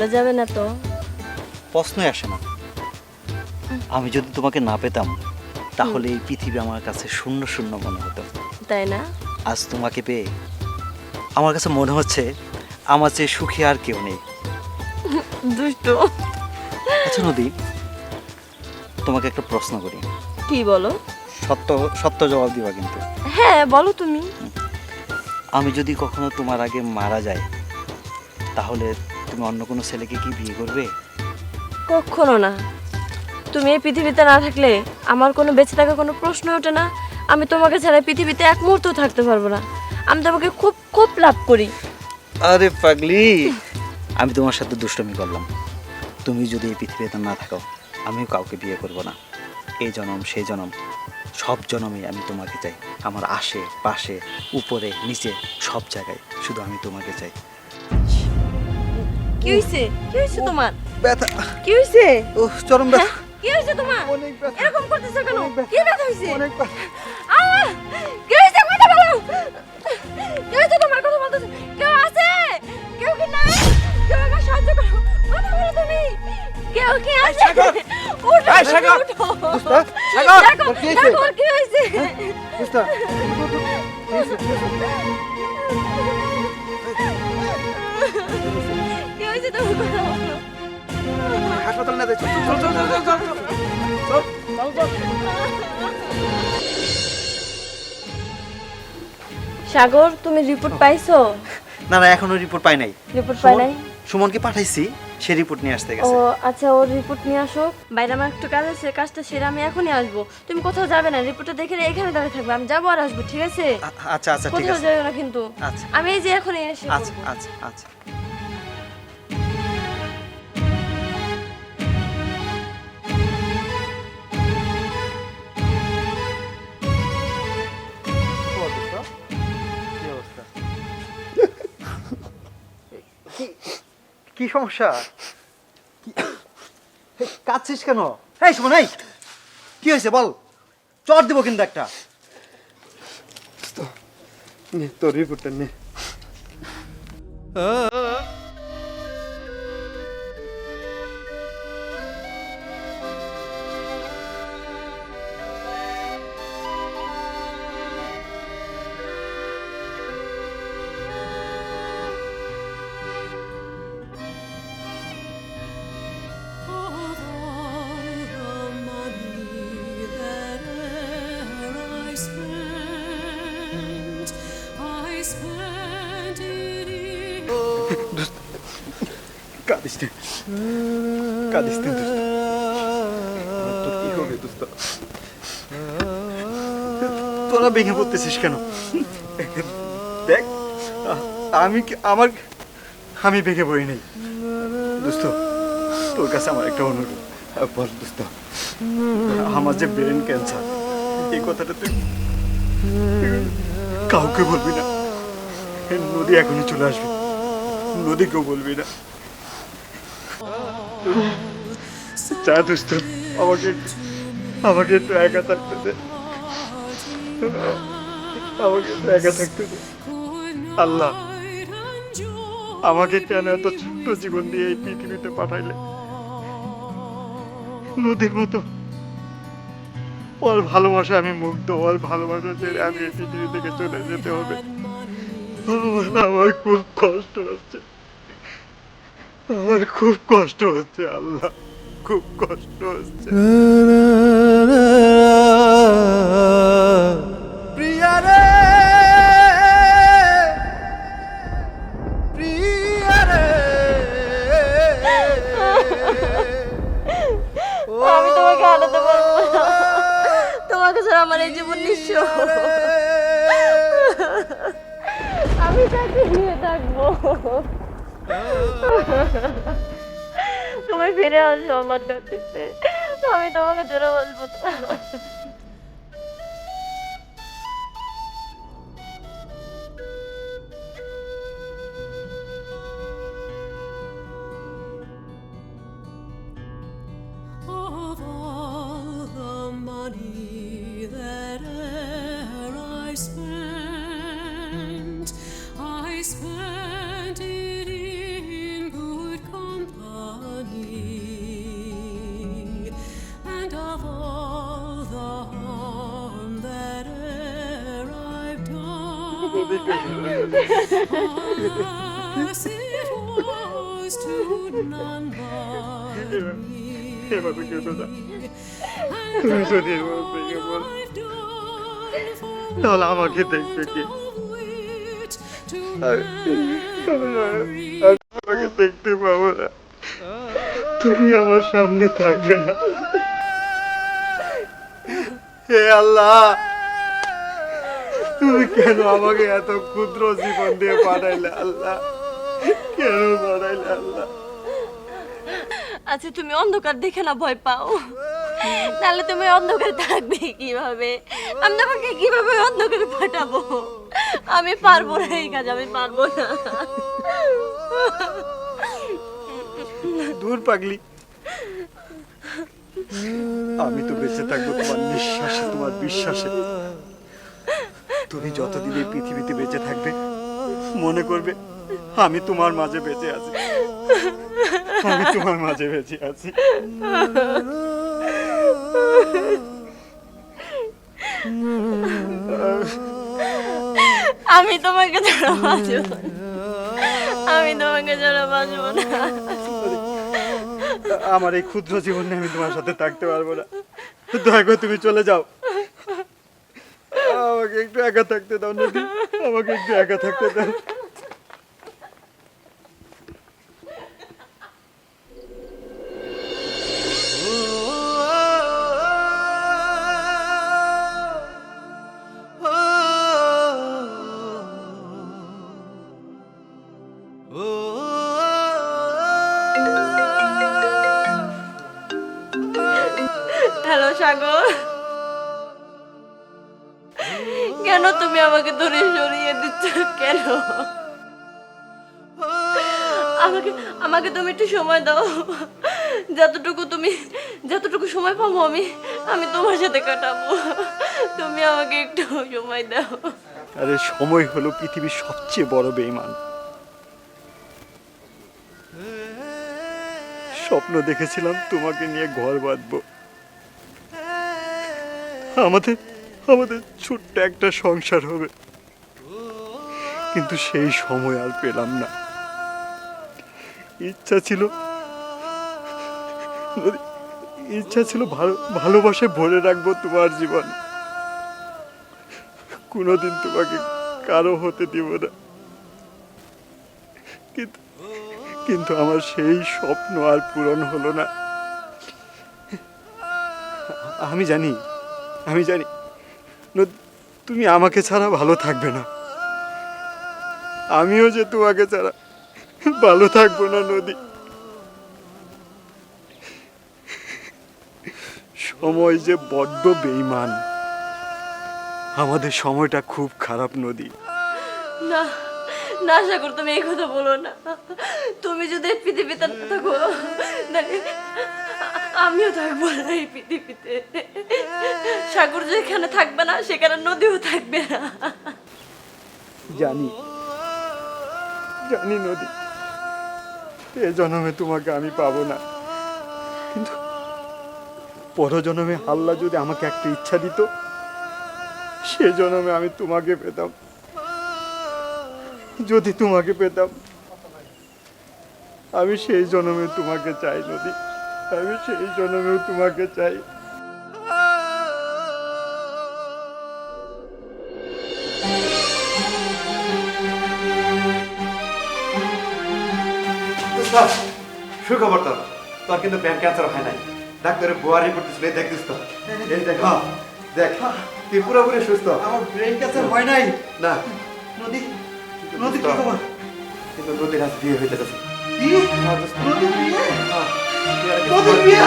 ভুলে যাবে না তো। প্রশ্নই আসে না। আমি যদি তোমাকে না পেতাম তাহলে এই পৃথিবী আমার কাছে শূন্য শূন্য মনে হতো। তাই না? আজ তোমাকে পেয়ে আমার কাছে মনে হচ্ছে আমার চেয়ে সুখী আর কেউ নেই। দুষ্টু। আচ্ছা নদী তোমাকে একটা প্রশ্ন করি। কি বলো? সত্য সত্য জবাব দিবা কিন্তু। হ্যাঁ বলো তুমি। আমি যদি কখনো তোমার আগে মারা যাই তাহলে তুমি অন্য কোনো ছেলেকে কি বিয়ে করবে? কখনো না। তুমি এই পৃথিবীতে না থাকলে আমার কোনো বেঁচে থাকার কোনো প্রশ্ন ওঠে না। আমি তোমাকে ছাড়া পৃথিবীতে এক মুহূর্ত থাকতে পারব না। আমি তোমাকে খুব খুব লাভ করি। আরে পাগলি আমি তোমার সাথে দুষ্টমি করলাম। তুমি যদি এই পৃথিবীতে না থাকো আমিও কাউকে বিয়ে করব না। এই জনম সেই জনম সব জনমে আমি তোমাকে চাই। আমার আশে পাশে উপরে নিচে সব জায়গায় শুধু আমি তোমাকে চাই। কি হয়েছে কি হয়েছে তোমার? ব্যথা। কি হয়েছে ও চরম ব্যথা। কি হয়েছে তোমার? অনেক ব্যথা। এরকম করতেছো কেন? কি ব্যথা হয়েছে অনেক ব্যথা। আহ! কি হয়েছে কথা বলো। কি হয়েছে তোমার? কথা বলতেছো। কেউ আছে? কেউ কি নাই? কেউ আমাকে সাহায্য করো। কথা বলো তুমি। কেউ কি আছে? উঠো এই, উঠো। তোর কি হয়েছে? কি হয়েছে বুঝতে কি হয়েছে হাসপাতাল না চল চল চল চল চল চল চল চল সাগর তুমি রিপোর্ট পাইছো? না না এখনও রিপোর্ট পাই নাই। রিপোর্ট পাই নাই? সুমনকে পাঠাইছি সে রিপোর্ট নিয়ে আসতে গেছে। ও আচ্ছা ওর রিপোর্ট নিয়ে আসো। বাইরে আমার একটু কাজ আছে কাজটা সেরে আমি এখনই আসব। তুমি কোথাও যাবে না রিপোর্টটা দেখে এখানে দাঁড়িয়ে থাকবে আমি যাব আর আসব ঠিক আছে? আচ্ছা আচ্ছা ঠিক আছে। কোথাও যাবে না কিন্তু। আচ্ছা। আমি এই যে এখনই এসে আচ্ছা আচ্ছা আচ্ছা। কি সমস্যা? কাঁদছিস কেন? এই শোন এই! কি হয়েছে বল? চর দিব কিন্তু একটা। নে তোর রিপোর্টটা নে। কাঁদিস নে কাঁদিস নে তোর ভেঙে পড়তেছিস কেন দেখ আমি আমার আমি ভেঙে পড়ি নাই দোস্ত তোর কাছে আমার একটা অনুরোধ বল দোস্ত আমার যে ব্রেন ক্যান্সার এই কথাটা তুই কাউকে বলবি না নদী এখনই চলে আসবে নদীকেও বলবি না যা দোস্ত আমাকে আমাকে একটু একা থাকতে দে। আমাকে একটু একা থাকতে দে। আল্লাহ. আমাকে কেন এত ছোট্ট জীবন দিয়ে এই পৃথিবীতে পাঠাইলে? নদীর মতো। ওর ভালোবাসা আমি মুগ্ধ, ওর ভালোবাসা ছেড়ে আমি এই পৃথিবী থেকে চলে যেতে হবে। আমার খুব কষ্ট হচ্ছে। আমার খুব কষ্ট হচ্ছে আল্লাহ। খুব কষ্ট হচ্ছে। প্রিয়া রে প্রিয়া রে। আমি তোমাকে হারাতে পারব না। তোমাকে ছাড়া আমার এই জীবন নিঃস্ব। আমি তাকে নিয়ে থাকব। তুমি ফিরে আসো আমার কাছে আমি তোমাকে জোরে বলব এভাবে না And তুমি যদি তাহলে আমাকে দেখবে কি তোমাকে দেখতে পাবো না তুমি আমার সামনে থাকবে না। হে আল্লাহ! তুমি কেন আমাকে এত ক্ষুদ্র জীবন দিয়ে পাঠাইলে আল্লাহ? কেন পাঠাইলে আল্লাহ? আচ্ছা তুমি অন্ধকার দেখে না ভয় পাও? তাহলে তুমি অন্ধকারে থাকবে কীভাবে? আমি তোমাকে কীভাবে অন্ধকারে পাঠাবো? আমি পারব না এই কাজ আমি পারব না। দূর পাগলি। আমি তো বেঁচে থাকব তোমার নিঃশ্বাসে তোমার বিশ্বাসে। তুমি যতদিন এই পৃথিবীতে বেঁচে থাকবে মনে করবে আমি তোমার মাঝে বেঁচে আছি। আমি তোমার মাঝে বেঁচে আছি। আমি তোমাকে ছাড়া বাঁচবো। আমি তোমাকে ছাড়া বাঁচবো না। আমার এই ক্ষুদ্র জীবনে আমি তোমার সাথে থাকতে পারব না। দয়া করে তুমি চলে যাও। আমাকে একটু একা থাকতে দাও নদী আমাকে একটু একা থাকতে দাও। কেন আমাকে আমাকে তুমি একটু সময় দাও। যতটুকু তুমি যতটুকু সময় পাবো আমি আমি তোমার সাথে কাটাবো। তুমি আমাকে একটু সময় দাও। আরে, সময় হলো পৃথিবীর সবচেয়ে বড় বেইমান স্বপ্ন দেখেছিলাম তোমাকে নিয়ে ঘর বাঁধবো। আমাদের আমাদের ছোট্ট একটা সংসার হবে। কিন্তু সেই সময় আর পেলাম না। ইচ্ছা ছিল ইচ্ছা ছিল ভালো ভালোবাসায় ভরে রাখব তোমার জীবন। কোনোদিন তোমাকে কারও হতে দিব না। কিন্তু কিন্তু আমার সেই স্বপ্ন আর পূরণ হলো না। আমি জানি আমি জানি তুমি আমাকে ছাড়া ভালো থাকবে না। আমিও যে তোমাকে ছাড়া ভালো থাকব না নদী। সময় যে বড্ড বেইমান আমাদের সময়টা খুব খারাপ নদী। না না সাগর তুমি এই কথা বলো না। তুমি যদি পৃথিবীতে না থাকো আমিও থাকব না এই পৃথিবীতে। সাগর যেখানে থাকবে না সেখানে নদীও থাকবে না। জানি জানি নদী, এ জন্মে তোমাকে আমি পাবো না। কিন্তু পরজন্মে আল্লাহ যদি আমাকে একটা ইচ্ছা দিত, সে জন্মে আমি তোমাকে পেতাম। যদি তোমাকে পেতাম, আমি সেই জন্মে তোমাকে চাই নদী, আমি সেই জন্মেও তোমাকে চাই। স্যার সুখবর তোর। তোর কিন্তু ব্যাংক ক্যান্সার হয় নাই। ডাক্তারের বোয়া রিপোর্ট দিছিল এই দেখছিস তো। এই দেখ হ্যাঁ দেখ তুই পুরোপুরি সুস্থ। আমার ব্রেন ক্যান্সার হয় নাই। না। নদী নদী কি খবর? কিন্তু নদীর আজ বিয়ে হইতে যাচ্ছে নদীর বিয়ে? নদীর বিয়ে?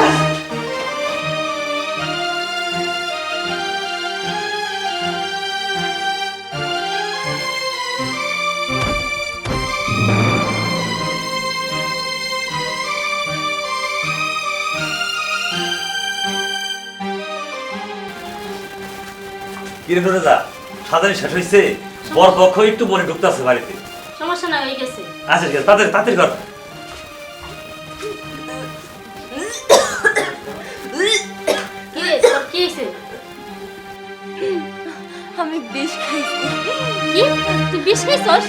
কিরে যা সাজানি শেষ হয়েছে বর পক্ষ একটু মনে ঢুকতেছে বাড়িতে। সমস্যা না হয়ে গেছে। আচ্ছা ঠিক আছে তাদের তাদের হয়েছে? আমি বিষ খাইছি। কি? তুই বিষ খাইছস?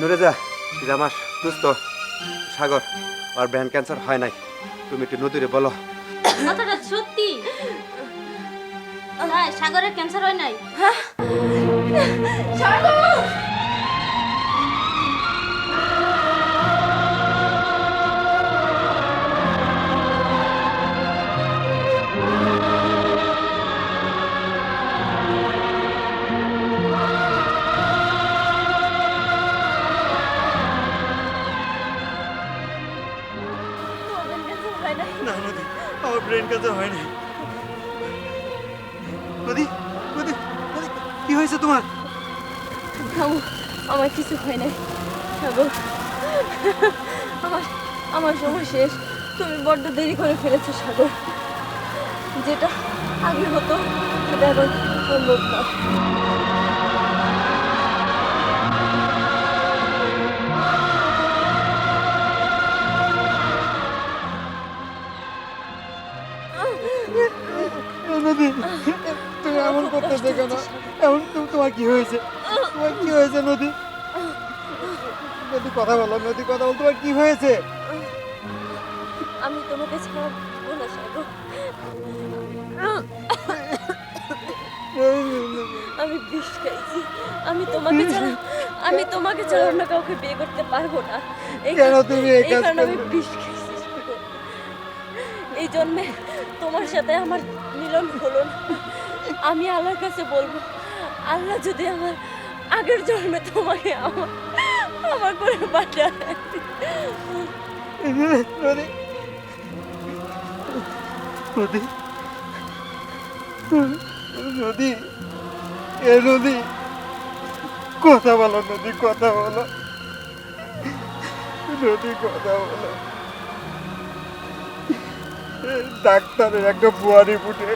নুরেজা এটা আমার দুস্থ সাগর আর ব্রেন ক্যান্সার হয় নাই। তুমি একটু নদীরে বলো। কথাটা সত্যি? হ্যাঁ সাগরের ক্যান্সার হয় নাই? তোমাদের ব্রেন ক্যান্সার হয়নি নদী নদী নদী কি হয়েছে তোমার? থামো আমার কিছু হয় নাই। সাগর আমার আমার সময় শেষ। তুমি বড্ড দেরি করে ফেলেছো সাগর যেটা আগে হতো সেটা এখন সম্ভব তোমার কি হয়েছে? তোমার কি হয়েছে নদী? নদী কথা বলো নদী কথা বলো তোমার কি হয়েছে? আমি তোমাকে ছাড়া না সাগর। আমি বিষ খাইছি। আমি তোমাকে ছাড়া আমি তোমাকে ছাড়া অন্য কাউকে বিয়ে করতে পারব না। এই কেন তুমি এই কারণে আমি বিষ খাইছি এই জন্মে তোমার সাথে আমার মিলন হলো না। আমি আল্লাহর কাছে বলব আল্লাহ যদি আমার আগের জন্মে তোমাকে আমার করে পাঠায় নদী নদী এ নদী কথা বলো নদী কথা বলো। নদী কথা বলো। ডাক্তারের একটা বুয়ারি ফুটে।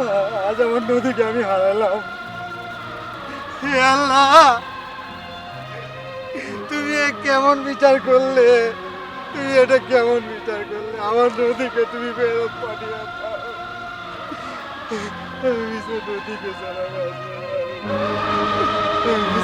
আজ- আমার নদীকে আমি হারালাম। আল্লাহ, তুমি কেমন বিচার করলে? তুমি এটা কেমন বিচার করলে? আমার নদীকে তুমি ফেরত পাঠিয়ে নদীকে।